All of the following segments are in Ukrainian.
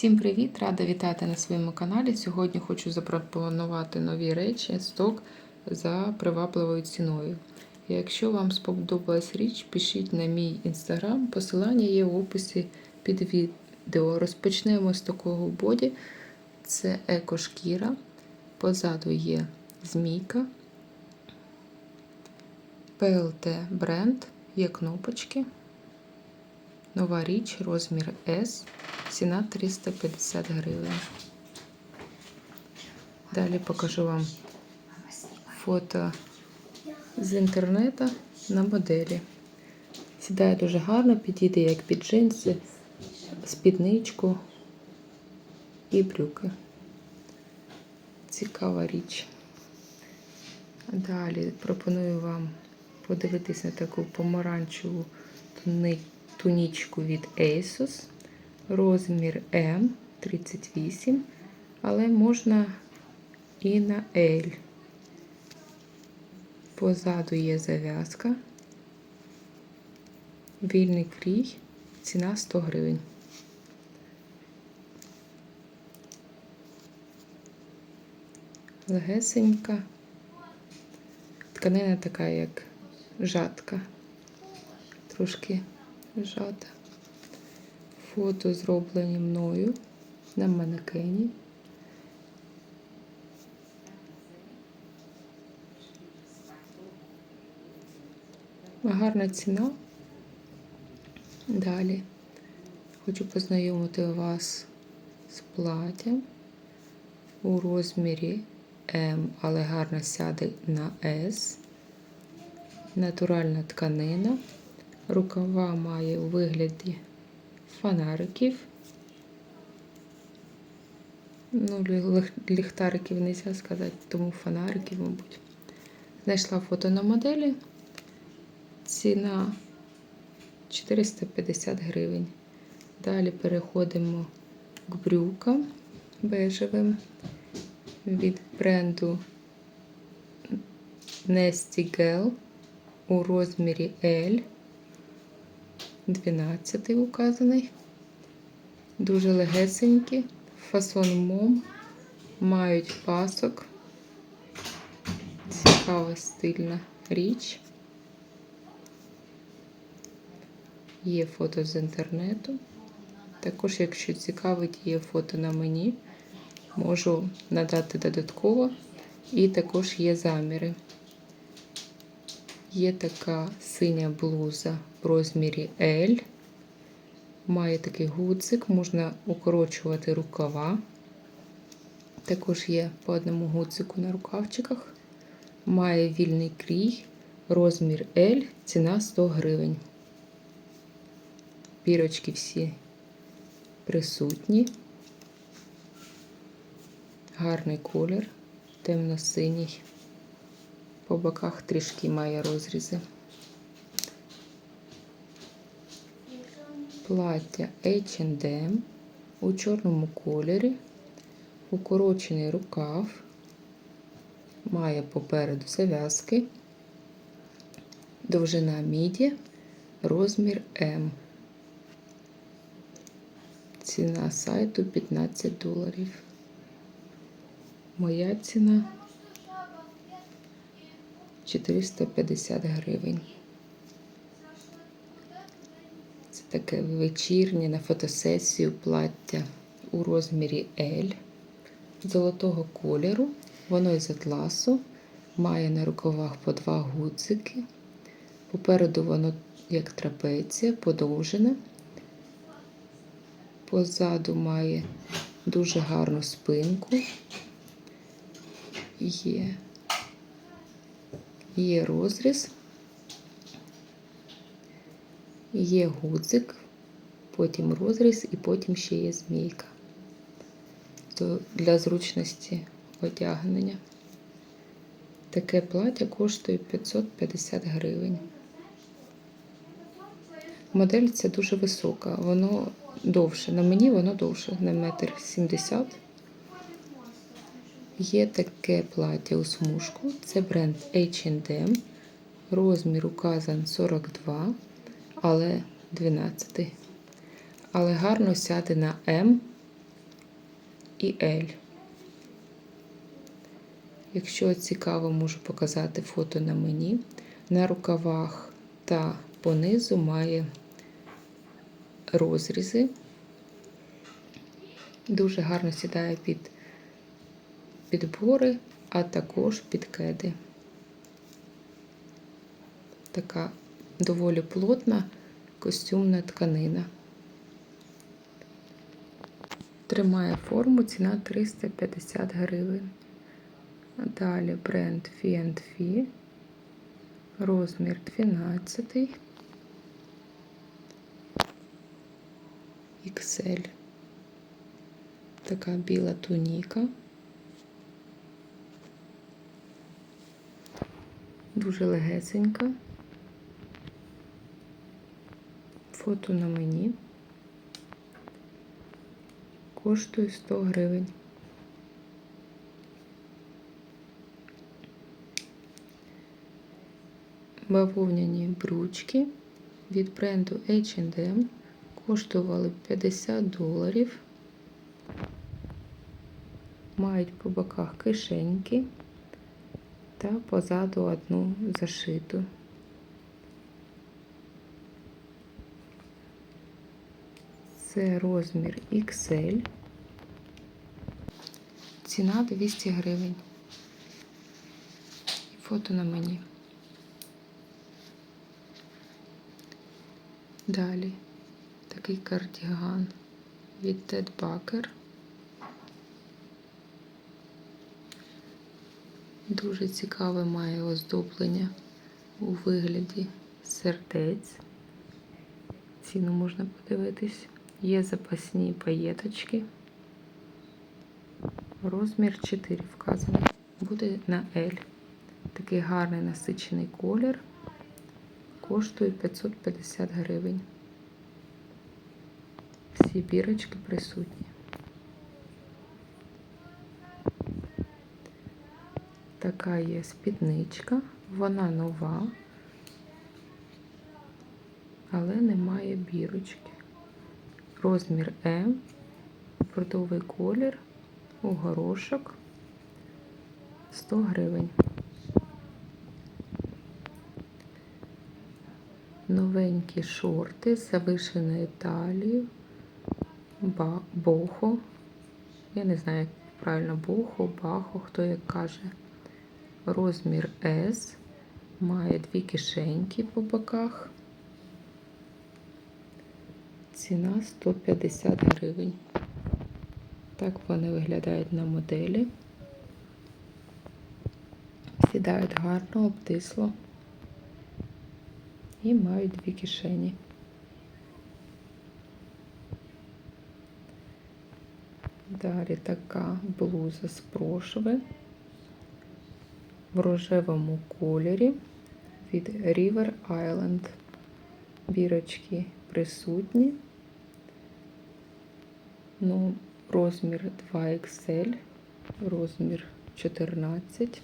Всім привіт! Рада вітати на своєму каналі. Сьогодні хочу запропонувати нові речі сток за привабливою ціною. Якщо вам сподобалась річ, пишіть на мій інстаграм. Посилання є в описі під відео. Розпочнемо з такого боді. Це екошкіра. Позаду є змійка. ПЛТ бренд, є кнопочки. Нова річ, розмір S, ціна 350 гривень. Далі покажу вам фото з інтернету на моделі. Сідає дуже гарно, підійде як під джинси, спідничку і брюки. Цікава річ. Далі пропоную вам подивитися на таку помаранчеву тунічку від Asus, розмір М 38, але можна і на L. Позаду є зав'язка, вільний крій, ціна 100 гривень. Легесенька, тканина така, як жатка, трошки жата. Фото зроблені мною на манекені. Гарна ціна. Далі хочу познайомити вас з платтям у розмірі М, але гарно сяде на S. Натуральна тканина. Рукава має у вигляді фонариків. Ну, ліхтариків не можна сказати, тому фонариків, мабуть. Знайшла фото на моделі. Ціна 450 гривень. Далі переходимо к брюкам бежевим від бренду Nesty Gel у розмірі L. 12 указаний. Дуже легесенькі, фасон мом, мають пасок. Цікава стильна річ. Є фото з інтернету. Також, якщо цікавить, є фото на мені, можу надати додатково. І також є заміри. Є така синя блуза в розмірі L. Має такий гудзик, можна укорочувати рукава. Також є по одному гудзику на рукавчиках. Має вільний крій, розмір L, ціна 100 гривень. Пірочки всі присутні. Гарний колір, темно-синій. По боках трішки має розрізи. Плаття H&M у чорному кольорі, укорочений рукав, має попереду зав'язки, довжина міді, розмір М. Ціна сайту 15 доларів. Моя ціна 450 гривень. Це таке вечірнє на фотосесію плаття у розмірі L золотого кольору. Воно із атласу, має на рукавах по два гудзики. Попереду воно як трапеція, подовжене. Позаду має дуже гарну спинку. Є Є розріз, є гудзик, потім розріз і потім ще є змійка То для зручності одягнення. Таке плаття коштує 550 гривень. Модель ця дуже висока, воно довше. На мені воно довше, на метр сімдесят. Є таке плаття у смужку, це бренд H&M. Розмір указан 42, але 12. Але гарно сяде на М і L. Якщо цікаво, можу показати фото на мені. На рукавах та понизу має розрізи. Дуже гарно сідає під підбори, а також під кеди. Така доволі плотна костюмна тканина. Тримає форму, ціна 350 гривень. Далі бренд Fee розмір 12 XL. Така біла туніка. Дуже легесенька. Фото на мені. Коштує 100 гривень. Бавовняні брючки від бренду H&M коштували 50 доларів. Мають по боках кишеньки та позаду одну зашиту. Це розмір XL. Ціна 200 гривень. Фото на мені. Далі такий кардіган від Ted Baker. Дуже цікаве має оздоблення у вигляді сердець. Ціну можна подивитись. Є запасні паєточки. Розмір 4 вказаний. Буде на L. Такий гарний насичений колір. Коштує 550 гривень. Всі бірочки присутні. Така є спідничка, вона нова, але немає бірочки. Розмір М, бордовий колір, у горошок 100 гривень. Новенькі шорти з завишеною талією, бохо. Я не знаю, як правильно бохо, бахо, хто як каже. Розмір S, має дві кишеньки по боках. Ціна 150 гривень. Так вони виглядають на моделі. Сідають гарно, обтисло і мають дві кишені. Далі така блуза з прошви в рожевому кольорі від River Island. Бірочки присутні. Ну, розмір 2XL, розмір 14,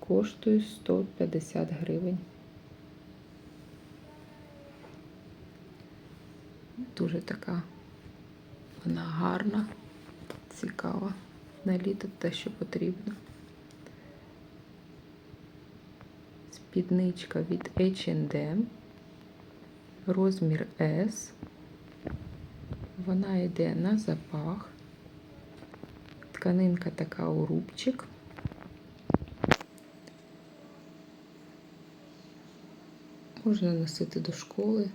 коштує 150 гривень. Дуже така вона гарна, цікава. На літо те, що потрібно. Спідничка від H&M, розмір S. Вона йде на запах. Тканинка така у рубчик. Можна носити до школи,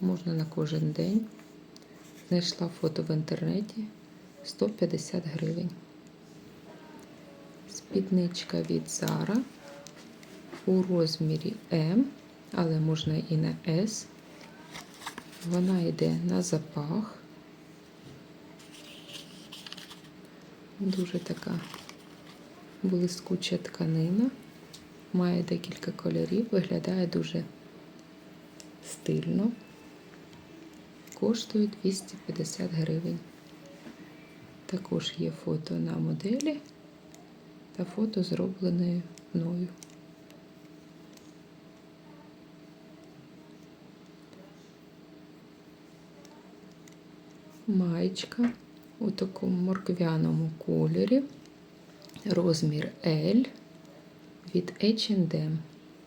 можна на кожен день. Знайшла фото в інтернеті 150 гривень. Спідничка від Zara у розмірі М, але можна і на S. Вона йде на запах. Дуже така блискуча тканина. Має декілька кольорів, виглядає дуже стильно. Коштує 250 гривень. Також є фото на моделі та фото зроблене мною. Маєчка у такому морквяному кольорі, розмір L від H&M.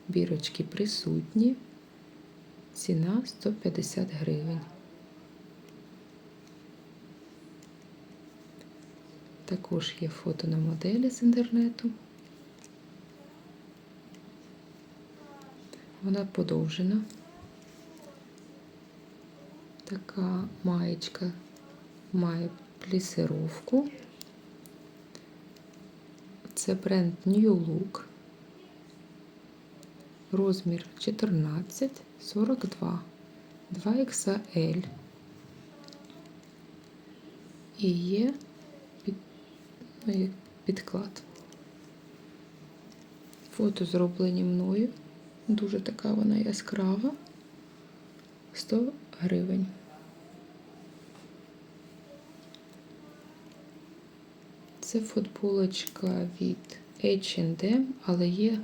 Бірочки присутні, ціна 150 гривень. Також є фото на моделі з інтернету. Вона подовжена. Така маєчка має плісировку. Це бренд New Look. Розмір 14, 42, 2XL. І є під, ну, підклад. Фото зроблені мною. Дуже така вона яскрава. 100 гривень. Це футболочка від H&M, але є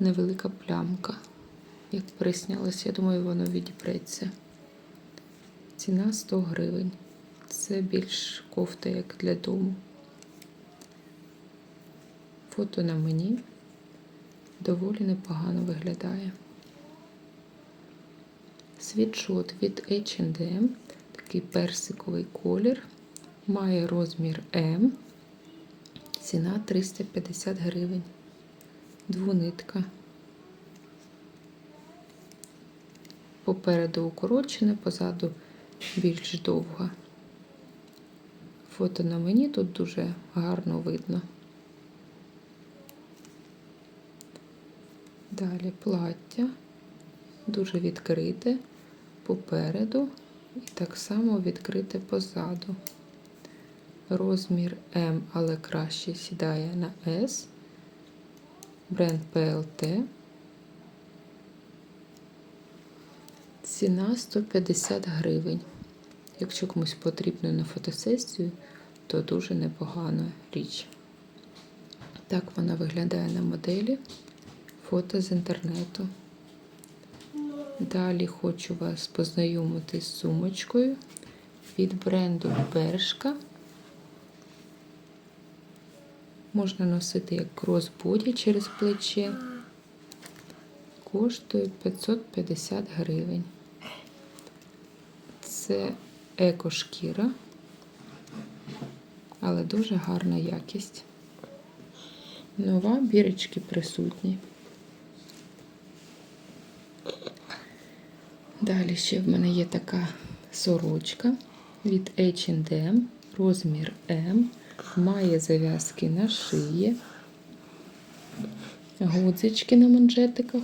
невелика плямка. Як приснялось, я думаю, воно відіпреться. Ціна 100 гривень. Це більш кофта, як для дому. Фото на мені доволі непогано виглядає. Світшот від H&M, такий персиковий колір, має розмір М, ціна 350 гривень, двунитка. Попереду укорочене, позаду більш довга. Фото на мені тут дуже гарно видно. Далі плаття дуже відкрите попереду і так само відкрите позаду. Розмір М, але краще сідає на S. Бренд PLT. Ціна 150 гривень. Якщо комусь потрібно на фотосесію, то дуже непогана річ. Так вона виглядає на моделі. Фото з інтернету. Далі хочу вас познайомити з сумочкою від бренду Бершка. Можна носити як кросбоді через плече. Коштує 550 гривень. Це екошкіра, але дуже гарна якість. Нова бірочки присутні. Далі ще в мене є така сорочка від H&M, розмір М, має зав'язки на шиї, гудзички на манжетиках,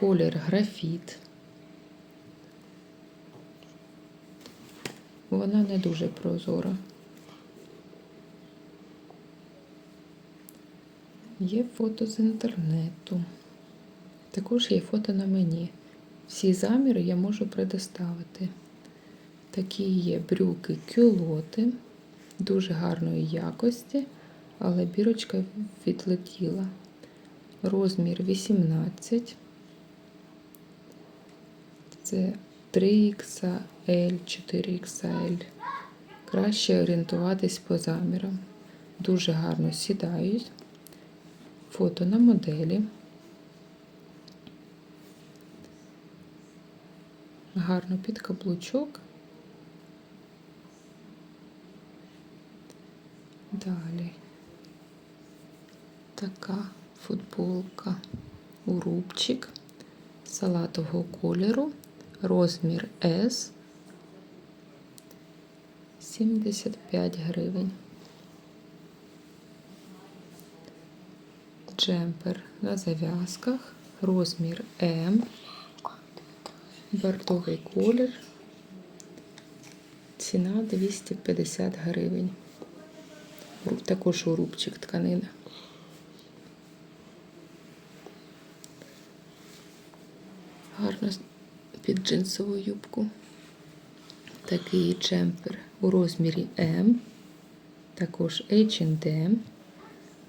колір графіт. Вона не дуже прозора. Є фото з інтернету. Також є фото на мені. Всі заміри я можу предоставити. Такі є брюки кюлоти, дуже гарної якості, але бірочка відлетіла. Розмір 18. Це 3XL, 4XL. Краще орієнтуватись по замірам. Дуже гарно сідають. Фото на моделі. Гарно під каблучок. Далі така футболка у рубчик салатового кольору, розмір S 75 гривень. Джемпер на зав'язках, розмір М. Бортовий колір. Ціна 250 гривень. Також у рубчик тканина. Гарно під джинсову юбку. Такий джемпер у розмірі М. Також H&M.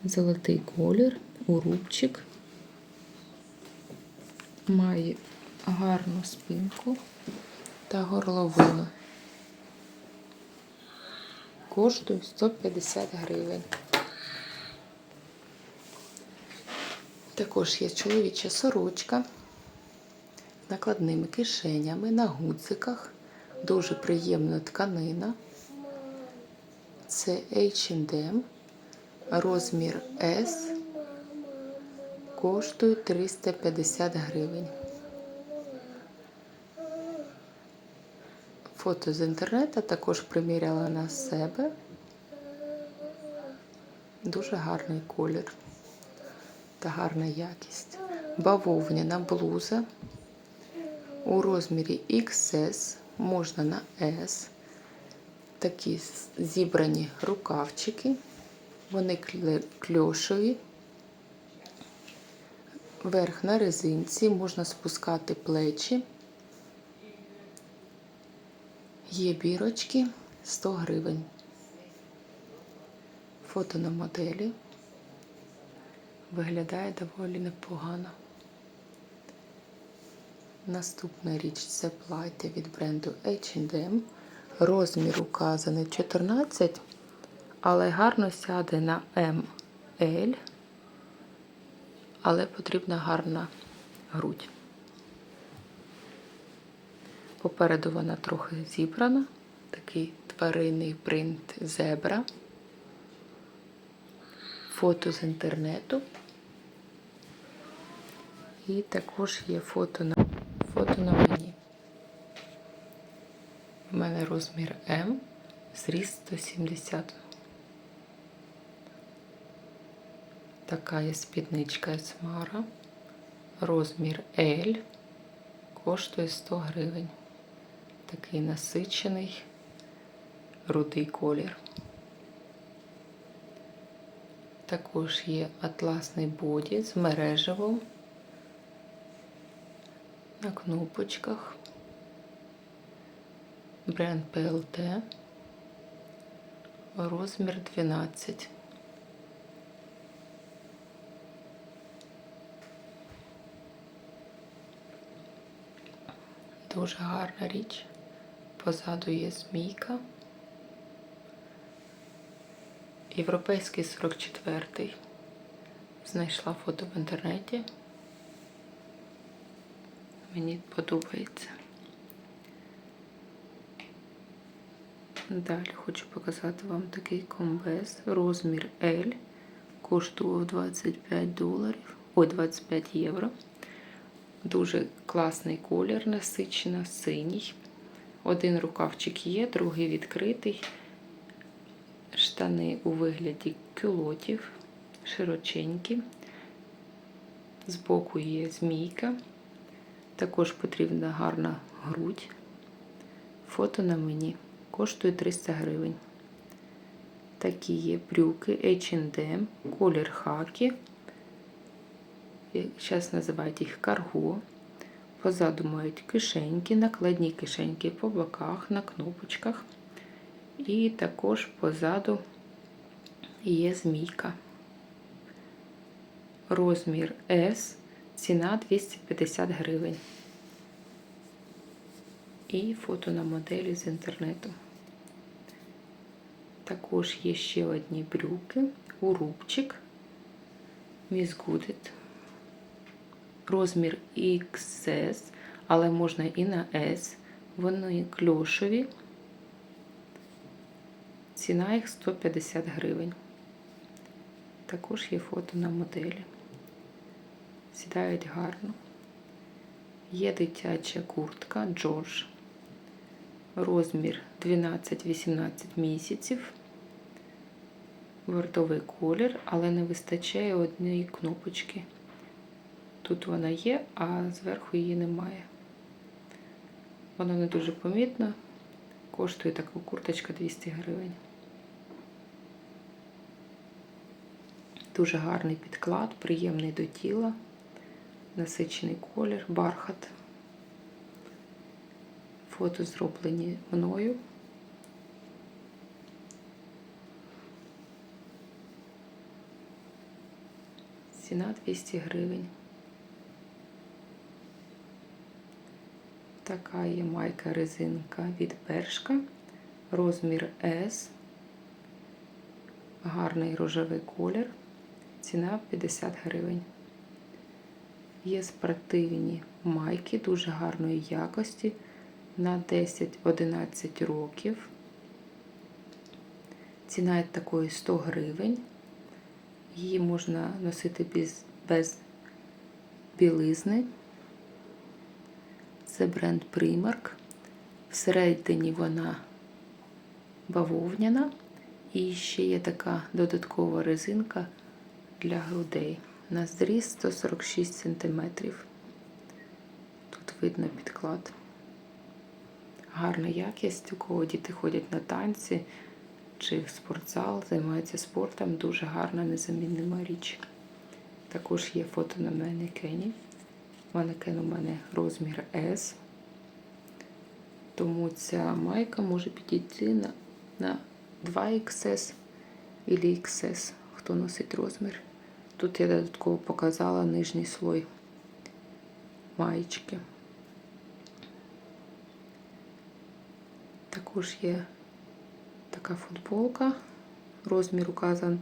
Золотий колір у рубчик. Має гарну спинку та горловину. Коштує 150 гривень. Також є чоловіча сорочка з накладними кишенями на гудзиках. Дуже приємна тканина. Це H&M, розмір S, коштує 350 гривень. Фото з інтернету також приміряла на себе. Дуже гарний колір та гарна якість. Бавовняна блуза у розмірі XS, можна на S. Такі зібрані рукавчики, вони кльошові. Верх на резинці, можна спускати плечі. Є бірочки 100 гривень. Фото на моделі. Виглядає доволі непогано. Наступна річ це плаття від бренду H&M. Розмір указаний 14, але гарно сяде на ML, але потрібна гарна грудь. Попереду вона трохи зібрана, такий тваринний принт зебра. Фото з інтернету. І також є фото на, фото на мені. У мене розмір М, зріст 170. Така є спідничка з. Розмір L коштує 100 гривень. Такий насичений рудий колір. Також є атласний боді з мережевом на кнопочках. Бренд PLT. Розмір 12. Дуже гарна річ. Позаду є змійка. Європейський 44-й. Знайшла фото в інтернеті. Мені подобається. Далі хочу показати вам такий комбез. Розмір L. Коштував 25 доларів. Ой, 25 євро. Дуже класний колір, насичено, синій. Один рукавчик є, другий відкритий. Штани у вигляді кюлотів, широченькі. Збоку є змійка. Також потрібна гарна грудь. Фото на мені. Коштує 300 гривень. Такі є брюки H&M, колір хакі. Зараз називають їх карго. Позаду мають кишеньки, накладні кишеньки по боках, на кнопочках. І також позаду є змійка. Розмір S, ціна 250 гривень. І фото на моделі з інтернету. Також є ще одні брюки, урубчик, Goodit. Розмір XS, але можна і на S. Вони кльошові. Ціна їх 150 гривень. Також є фото на моделі. Сідають гарно. Є дитяча куртка Джордж. Розмір 12-18 місяців. Вартовий колір, але не вистачає однієї кнопочки. Тут вона є, а зверху її немає. Вона не дуже помітна. Коштує така курточка 200 гривень. Дуже гарний підклад, приємний до тіла, насичений колір, бархат. Фото зроблені мною. Ціна 200 гривень. Така є майка резинка від Бершка. Розмір S. Гарний рожевий колір. Ціна 50 гривень. Є спортивні майки дуже гарної якості на 10-11 років. Ціна такої 100 гривень. Її можна носити без, без білизни. Це бренд Primark. Всередині вона бавовняна. І ще є така додаткова резинка для грудей. На зріст 146 см. Тут видно підклад. Гарна якість, у кого діти ходять на танці чи в спортзал, займаються спортом. Дуже гарна, незаміннима річ. Також є фото на манекені. Манекен у мене розмір S. Тому ця майка може підійти на, на 2XS або XS, хто носить розмір. Тут я додатково показала нижній слой маєчки. Також є така футболка. Розмір указан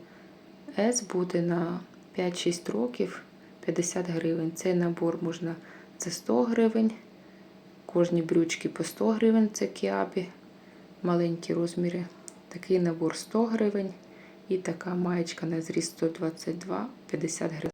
S буде на 5-6 років 50 гривень. Цей набор можна за 100 гривень. Кожні брючки по 100 гривень це кіабі. Маленькі розміри. Такий набор 100 гривень. І така маєчка на зріст 122 50 гривень.